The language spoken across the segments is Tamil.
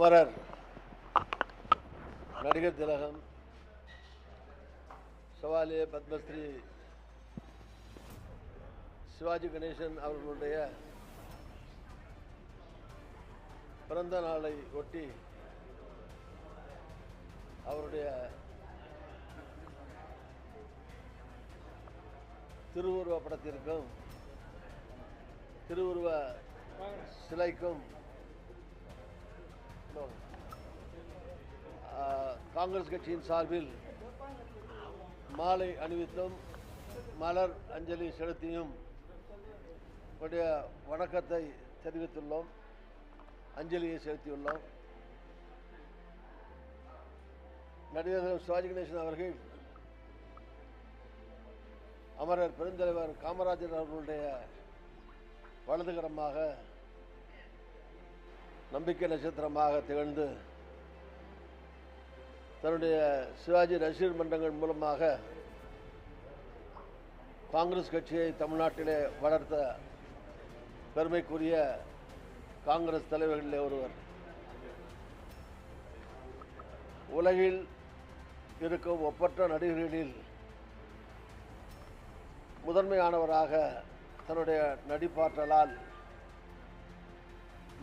அமரர் நடிகர் திலகம் சவாலிய பத்மஸ்ரீ சிவாஜி கணேசன் அவர்களுடைய பிறந்த நாளை ஒட்டி அவருடைய திருவுருவ படத்திற்கும் திருவுருவ சிலைக்கும் காங்கிரஸ் கட்சியின் சார்பில் மாலை அணிவித்தும். மலர் அஞ்சலி செலுத்தியும் உடைய வணக்கத்தை தெரிவித்துள்ளோம். அஞ்சலியை செலுத்தியுள்ளோம். நடிகர் சிவாஜி கணேசன் அவர்கள் அமரர் பெருந்தலைவர் காமராஜர் அவர்களுடைய வலதுகரமாக நம்பிக்கை நட்சத்திரமாக திகழ்ந்து தன்னுடைய சிவாஜி ரசிகர் மன்றங்கள் மூலமாக காங்கிரஸ் கட்சியை தமிழ்நாட்டிலே வளர்த்த பெருமைக்குரிய காங்கிரஸ் தலைவர்களிலே ஒருவர். உலகில் இருக்கும் ஒப்பற்ற நடிகர்களில் முதன்மையானவராக தன்னுடைய நடிப்பாற்றலால்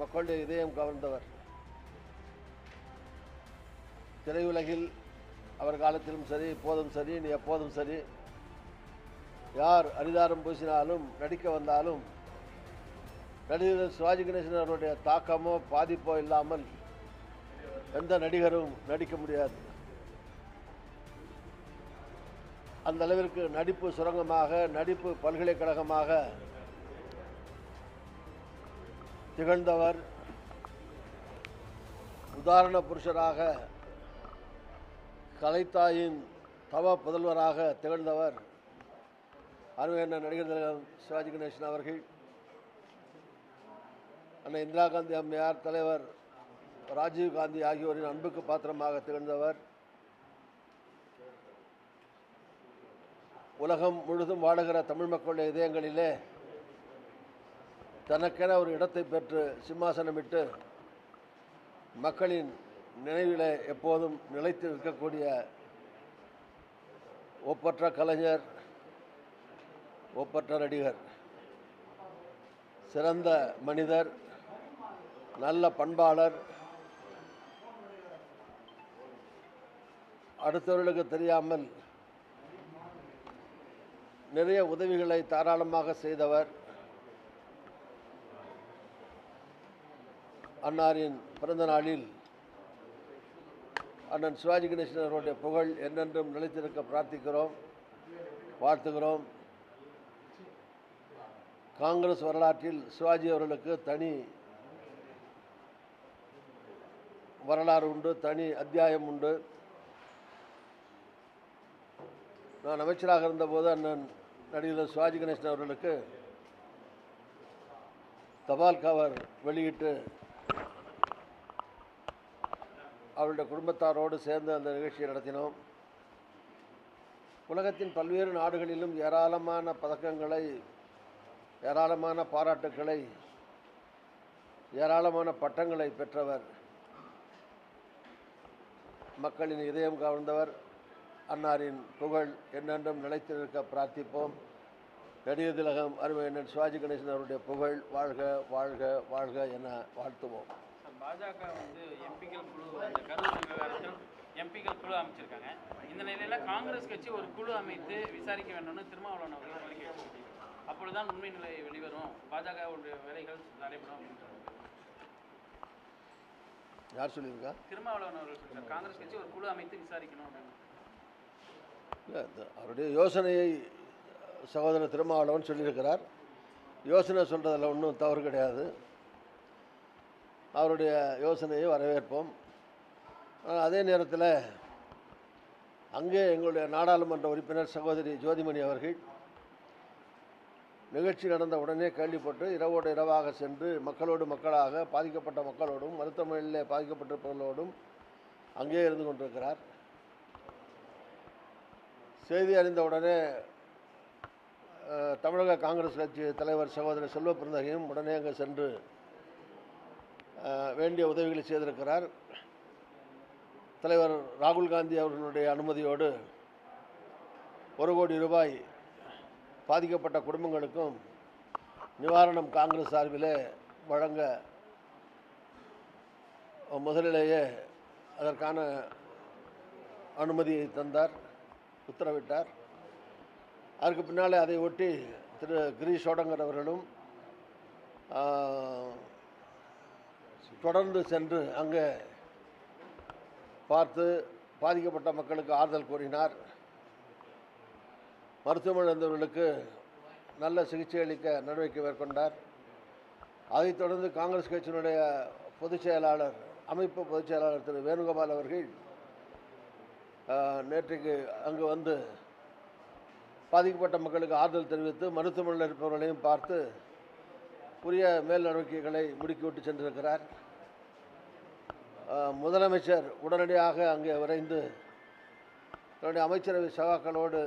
மக்களுடைய இதயம் கவர்ந்தவர். திரையுலகில் அவர் காலத்திலும் சரி இப்போதும் சரி நீ எப்போதும் சரி யார் அரிதாரம் பூசினாலும் நடிக்க வந்தாலும் நடிகர் சிவாஜி கணேசன் அவருடைய தாக்கமோ பாதிப்போ இல்லாமல் எந்த நடிகரும் நடிக்க முடியாது. அந்த அளவிற்கு நடிப்பு சுரங்கமாக நடிப்பு பல்கலைக்கழகமாக திகழ்ந்தவர் உதாரண புருஷராக கலைத்தாயின் தவ புதல்வராக திகழ்ந்தவர் அருமையான நடிகர் திலகம் சிவாஜி கணேசன் அவர்கள். அண்ணன் இந்திரா காந்தி அம்மையார் தலைவர் ராஜீவ் காந்தி ஆகியோரின் அன்புக்கு பாத்திரமாக திகழ்ந்தவர். உலகம் முழுதும் வாழுகிற தமிழ் மக்களுடைய இதயங்களிலே தனக்கென ஒரு இடத்தை பெற்று சிம்மாசனமிட்டு மக்களின் நினைவிலே எப்போதும் நிலைத்து நிற்கக்கூடிய ஒப்பற்ற கலைஞர் ஒப்பற்ற நடிகர் சிறந்த மனிதர் நல்ல பண்பாளர் அடுத்தவர்களுக்கு தெரியாமல் நிறைய உதவிகளை தாராளமாக செய்தவர். அன்னாரின் பிறந்த நாளில் அண்ணன் சிவாஜி கணேசன் அவருடைய புகழ் என்னென்றும் நிலைத்திருக்க பிரார்த்திக்கிறோம் வாழ்த்துகிறோம். காங்கிரஸ் வரலாற்றில் சிவாஜி அவர்களுக்கு தனி வரலாறு உண்டு தனி அத்தியாயம் உண்டு. நான் அமைச்சராக இருந்தபோது அண்ணன் நடிகர் சிவாஜி கணேசன் அவர்களுக்கு தபால் கவர் வெளியிட்டு அவருடைய குடும்பத்தாரோடு சேர்ந்து அந்த நிகழ்ச்சியை நடத்தினோம். உலகத்தின் பல்வேறு நாடுகளிலும் ஏராளமான பதக்கங்களை ஏராளமான பாராட்டுக்களை ஏராளமான பட்டங்களை பெற்றவர். மக்களின் இதயம் கவர்ந்தவர். அன்னாரின் புகழ் என்னென்றும் நிலைத்திருக்க பிரார்த்திப்போம். நடிகர் திலகம் அருமை அண்ணன் சிவாஜி கணேசன் அவருடைய புகழ் வாழ்க வாழ்க வாழ்க என வாழ்த்துவோம். பாஜக வந்து எம்பிக்கள் குழு இந்த கரூர் விவகாரத்தில் எம்பிக்கள் குழு அமைச்சிருக்காங்க. இந்த நிலையில காங்கிரஸ் கட்சி ஒரு குழு அமைத்து விசாரிக்க வேண்டும்னு திருமாவளவன் அவர்கள் கோரிக்கை வச்சிருக்காங்க அப்பொழுதுதான் உண்மை நிலை வெளிவரும். பாஜகவுடைய வேலைகள் நடைபெறும் அப்படின்னு சொல்றாங்க. யார் சொல்லியிருக்கா? திருமாவளவன் அவர்கள் சொல்றார். காங்கிரஸ் கட்சி ஒரு குழு அமைத்து விசாரிக்கணும் அப்படின்னு. இல்லை அவருடைய யோசனையை சகோதரர் திருமாவளவன் சொல்லியிருக்கிறார். யோசனை சொல்கிறதுல ஒன்றும் தவறு கிடையாது. அவருடைய யோசனையை வரவேற்போம். அதே நேரத்தில் அங்கே எங்களுடைய நாடாளுமன்ற உறுப்பினர் சகோதரி ஜோதிமணி அவர்கள் நிகழ்ச்சி நடந்த உடனே கேள்விப்பட்டு இரவோடு இரவாக சென்று மக்களோடு மக்களாக பாதிக்கப்பட்ட மக்களோடும் மருத்துவமனையில் பாதிக்கப்பட்டிருப்பவர்களோடும் அங்கே இருந்து கொண்டிருக்கிறார். செய்தி அறிந்த உடனே தமிழக காங்கிரஸ் கட்சி தலைவர் சகோதரர் செல்வ பிறந்தகையும் உடனே அங்கே சென்று வேண்டிய உதவிகளை செய்திருக்கிறார். தலைவர் ராகுல் காந்தி அவர்களுடைய அனுமதியோடு ஒரு கோடி ரூபாய் பாதிக்கப்பட்ட குடும்பங்களுக்கும் நிவாரணம் காங்கிரஸ் சார்பிலே வழங்க முதலிலேயே அதற்கான அனுமதியை தந்தார் உத்தரவிட்டார். அதற்கு பின்னாலே அதை ஒட்டி திரு கிரீஷ் சோடங்கர் அவர்களும் தொடர்ந்து சென்று அங்கே பார்த்து பாதிக்கப்பட்ட மக்களுக்கு ஆறுதல் கூறினார். மருத்துவமனை இருந்தவர்களுக்கு நல்ல சிகிச்சை அளிக்க நடவடிக்கை மேற்கொண்டார். அதைத் தொடர்ந்து காங்கிரஸ் கட்சியினுடைய பொதுச் செயலாளர் அமைப்பு பொதுச் செயலாளர் திரு வேணுகோபால் அவர்கள் நேற்றைக்கு அங்கு வந்து பாதிக்கப்பட்ட மக்களுக்கு ஆறுதல் தெரிவித்து மருத்துவமனையில் இருப்பவர்களையும் பார்த்து உரிய மேல் நடவடிக்கைகளை முடுக்கிவிட்டு சென்றிருக்கிறார். முதலமைச்சர் உடனடியாக அங்கே விரைந்து தன்னுடைய அமைச்சரவை சகாக்களோடு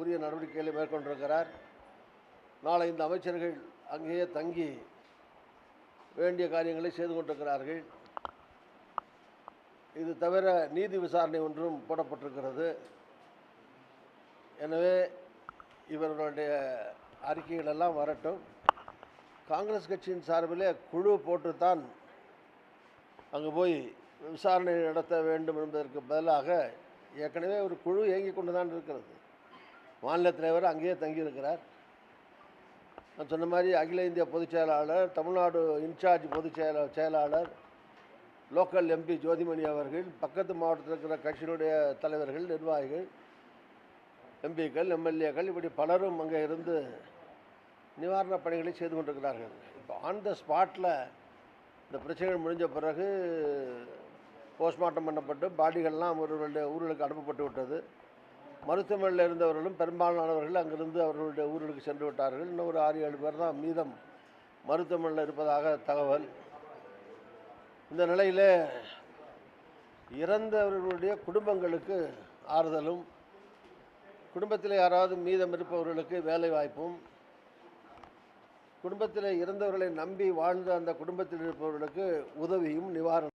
உரிய நடவடிக்கைகளை மேற்கொண்டிருக்கிறார். நாளை இந்த அமைச்சர்கள் அங்கேயே தங்கி வேண்டிய காரியங்களை செய்து கொண்டிருக்கிறார்கள். இது தவிர நீதி விசாரணை ஒன்றும் போடப்பட்டிருக்கிறது. எனவே இவர்களுடைய அறிக்கைகள் எல்லாம் வரட்டும். காங்கிரஸ் கட்சியின் சார்பிலே குழு போட்டுத்தான் அங்கே போய் விசாரணை நடத்த வேண்டும் என்பதற்கு பதிலாக ஏற்கனவே ஒரு குழு இயங்கிக் கொண்டு தான் இருக்கிறது. மாநில தலைவர் அங்கேயே தங்கியிருக்கிறார். நான் சொன்ன மாதிரி அகில இந்திய பொதுச் செயலாளர் தமிழ்நாடு இன்சார்ஜ் பொதுச் செயல செயலாளர் லோக்கல் எம்பி ஜோதிமணி அவர்கள் பக்கத்து மாவட்டத்தில் இருக்கிற கட்சியினுடைய தலைவர்கள் நிர்வாகிகள் எம்பிக்கள் எம்எல்ஏக்கள் இப்படி பலரும் அங்கே இருந்து நிவாரணப் பணிகளை செய்து கொண்டிருக்கிறார்கள். இப்போ ஆன் த ஸ்பாட்டில் இந்த பிரச்சனைகள் முடிஞ்ச பிறகு போஸ்ட்மார்ட்டம் பண்ணப்பட்டு பாடிகள்லாம் அவர்களுடைய ஊர்களுக்கு அனுப்பப்பட்டு விட்டது. மருத்துவமனையில் இருந்தவர்களும் பெரும்பாலானவர்கள் அங்கிருந்து அவர்களுடைய ஊர்களுக்கு சென்று விட்டார்கள். இன்னும் ஒரு ஆறு ஏழு பேர் தான் மீதம் மருத்துவமனையில் இருப்பதாக தகவல். இந்த நிலையில் இறந்தவர்களுடைய குடும்பங்களுக்கு ஆறுதலும் குடும்பத்தில் யாராவது மீதம் இருப்பவர்களுக்கு வேலை வாய்ப்பும் குடும்பத்தில் இறந்தவர்களை நம்பி வாழ்ந்த அந்த குடும்பத்தில் இருப்பவர்களுக்கு உதவியும் நிவாரணம்